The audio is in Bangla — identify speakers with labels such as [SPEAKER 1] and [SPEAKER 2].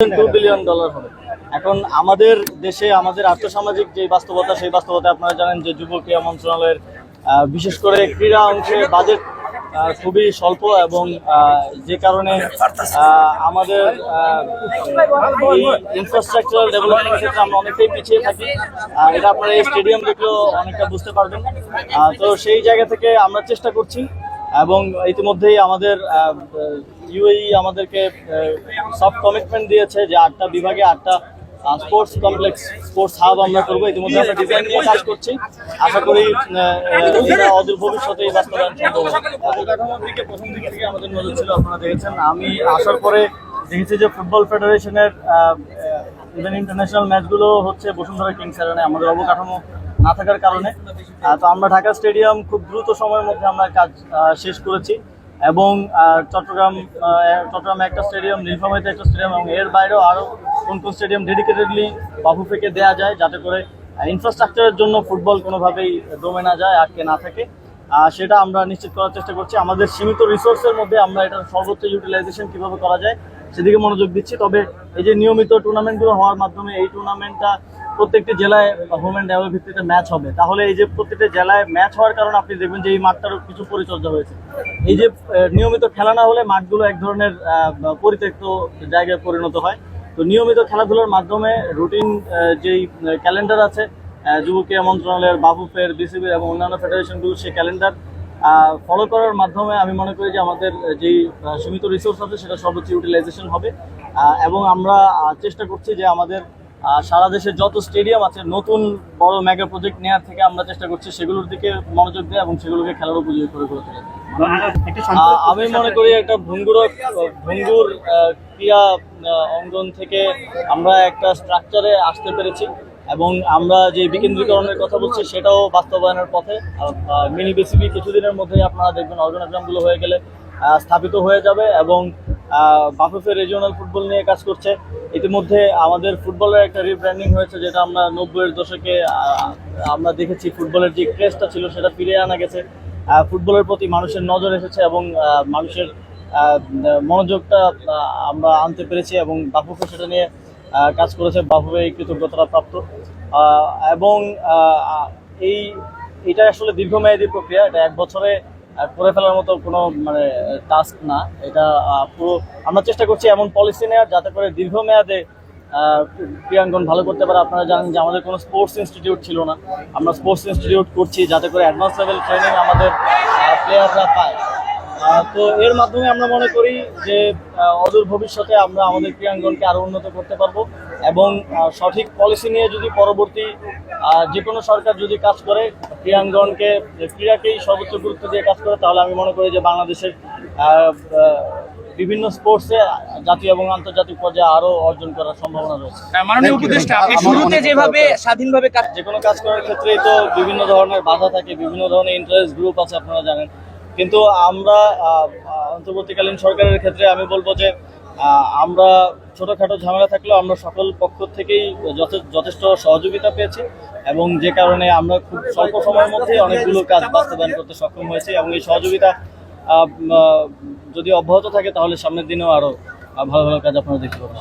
[SPEAKER 1] টু বিলিয়ন ডলার এখন আমাদের দেশে আমাদের আর্থসামাজিক যে বাস্তবতা, সেই বাস্তবতা আপনারা জানেন যে যুব ক্রীড়া মন্ত্রণালয়ের বিশেষ করে ক্রীড়া অংশে বাজেট খুবই স্বল্প এবং যে কারণে আমাদের এই ইনফ্রাস্ট্রাকচারাল ডেভেলপমেন্ট ক্ষেত্রে আমরা অনেকটাই পিছিয়ে থাকি। এটা আপনারা এই স্টেডিয়াম দেখলেও অনেকটা বুঝতে পারবেন। তো সেই জায়গা থেকে আমরা চেষ্টা করছি। এবং ইতিমধ্যেই আমাদের ইউএই আমাদেরকে সব কমিটমেন্ট দিয়েছে যে আটটা বিভাগে আটটা স্পোর্টস কমপ্লেক্স স্পোর্টস হাব আমরা করব। ইতিমধ্যে আমরা ডিজাইন নিয়ে কাজ করছি। আশা করি অদূর ভবিষ্যতে এই বাস্তবায়ন সম্ভব। অবকাঠামোর দিকে, প্রথম দিক থেকে আমাদের নজর ছিল, আপনারা দেখেছেন। আমি আসার পরে দেখেছি যে ফুটবল ফেডারেশনের ইভেন ইন্টারন্যাশনাল ম্যাচগুলো হচ্ছে বসুন্ধরা কিংস আমাদের অবকাঠামো না থাকার কারণে। তো আমরা ঢাকা স্টেডিয়াম খুব দ্রুত সময়ের মধ্যে আমরা কাজ শেষ করেছি। এবং চট্টগ্রাম চট্টগ্রামে একটা স্টেডিয়াম নীলফামারীতে একটা স্টেডিয়াম, এবং এর বাইরেও আরও কোন কোন স্টেডিয়াম ডেডিকেটেডলি বাফুফেকে দেওয়া যায়, যাতে করে ইনফ্রাস্ট্রাকচারের জন্য ফুটবল কোনোভাবেই দমে না যায়, আটকে না থাকে। সেটা আমরা নিশ্চিত করার চেষ্টা করছি। আমাদের সীমিত রিসোর্সের মধ্যে আমরা এটার সর্বোচ্চ ইউটিলাইজেশন কীভাবে করা যায়, সেদিকে মনোযোগ দিচ্ছি। তবে এই যে নিয়মিত টুর্নামেন্টগুলো হওয়ার মাধ্যমে এই টুর্নামেন্টটা প্রত্যেকটি জেলায় হোম অ্যান্ড অ্যাওয়ে ভিত্তিতে ম্যাচ হবে। তাহলে এই যে প্রত্যেকটা জেলায় ম্যাচ হওয়ার কারণে আপনি দেখবেন যে এই মাঠটারও কিছু পরিচর্যা হয়েছে। এই যে নিয়মিত খেলা না হলে মাঠগুলো এক ধরনের পরিত্যক্ত জায়গায় পরিণত হয়। তো নিয়মিত খেলাধুলার মাধ্যমে রুটিন যেই ক্যালেন্ডার আছে যুব ক্রীড়া মন্ত্রণালয়ের বাবুফের বিসিবির এবং অন্যান্য ফেডারেশনগুলোর সেই ক্যালেন্ডার ফলো করার মাধ্যমে আমি মনে করি যে আমাদের যেই সীমিত রিসোর্স আছে সেটা সর্বোচ্চ ইউটিলাইজেশন হবে। এবং আমরা চেষ্টা করছি যে আমাদের সারা দেশে যত স্টেডিয়াম আছে নতুন বড় মেগা প্রজেক্ট নেওয়ার থেকে আমরা চেষ্টা করছি সেগুলোর দিকে মনোযোগ দেওয়া এবং সেগুলোকে খেলার উপযোগী করে গড়ে তোলা আমি মনে করি একটা ভঙ্গুর ভঙ্গুর ক্রিয়া অঙ্গন থেকে আমরা একটা স্ট্রাকচারে আসতে পেরেছি এবং আমরা যে বিকেন্দ্রীকরণের কথা বলছি সেটাও বাস্তবায়নের পথে। মিনি বিসিবি কিছুদিনের মধ্যেই আপনারা দেখবেন অর্গানাগ্রামগুলো হয়ে গেলে স্থাপিত হয়ে যাবে এবং বাফুফে রিজিওনাল ফুটবল নিয়ে কাজ করছে। ইতিমধ্যে আমাদের ফুটবলের একটা রিব্র্যান্ডিং হয়েছে, যেটা আমরা নব্বইয়ের দশকে আমরা দেখেছি ফুটবলের যে ক্রেজটা ছিল, সেটা ফিরে আনা গেছে। ফুটবলের প্রতি মানুষের নজর এসেছে এবং মানুষের মনোযোগটা আমরা আনতে পেরেছি এবং বাফুফে সেটা নিয়ে কাজ করেছে। বাফুফে এই কৃতজ্ঞতা প্রাপ্ত এবং এই এটা আসলে দীর্ঘমেয়াদী প্রক্রিয়া। এটা এক বছরে করে ফেলার মতো কোনো মানে টাস্ক না। এটা পুরো, আমরা চেষ্টা করছি এমন পলিসি নেওয়ার যাতে করে দীর্ঘমেয়াদে ক্রিয়াঙ্কন ভালো করতে পারে। আপনারা জানেন যে আমাদের কোনো স্পোর্টস ইনস্টিটিউট ছিল না। আমরা স্পোর্টস ইনস্টিটিউট করছি যাতে করে অ্যাডভান্স লেভেল ট্রেনিং আমাদের প্লেয়াররা পায়। তো এর মাধ্যমে আমরা মনে করি যে অদূর ভবিষ্যতে আমরা আমাদের ক্রীড়াঙ্গনকে আরও উন্নত করতে পারব এবং সঠিক পলিসি নিয়ে যদি পরবর্তী যে কোনো সরকার যদি কাজ করে ক্রীড়াঙ্গনকে ক্রীড়াকেই সর্বোচ্চ গুরুত্ব দিয়ে কাজ করে তাহলে আমি মনে করি যে বাংলাদেশের বিভিন্ন স্পোর্টসে জাতীয় এবং আন্তর্জাতিক পর্যায়ে আরও অর্জন করার সম্ভাবনা রয়েছে।
[SPEAKER 2] মাননীয় উপদেষ্টা আপনি শুরুতে যেভাবে স্বাধীনভাবে কাজ
[SPEAKER 1] যে কোনো কাজ করার ক্ষেত্রেই তো বিভিন্ন ধরনের বাধা থাকে বিভিন্ন ধরনের ইন্টারেস্ট গ্রুপ আছে আপনারা জানেন। কিন্তু আমরা অন্তর্বর্তীকালীন সরকারের ক্ষেত্রে আমি বলব যে আমরা ছোটোখাটো ঝামেলা থাকলেও আমরা সকল পক্ষ থেকেই যথে- যথেষ্ট সহযোগিতা পেয়েছি এবং যে কারণে আমরা খুব স্বল্প সময়ের মধ্যেই অনেকগুলো কাজ বাস্তবায়ন করতে সক্ষম হয়েছি এবং এই সহযোগিতা যদি অব্যাহত থাকে তাহলে সামনের দিনেও আরও ভালো ভালো কাজ আপনারা দেখতে পাবেন।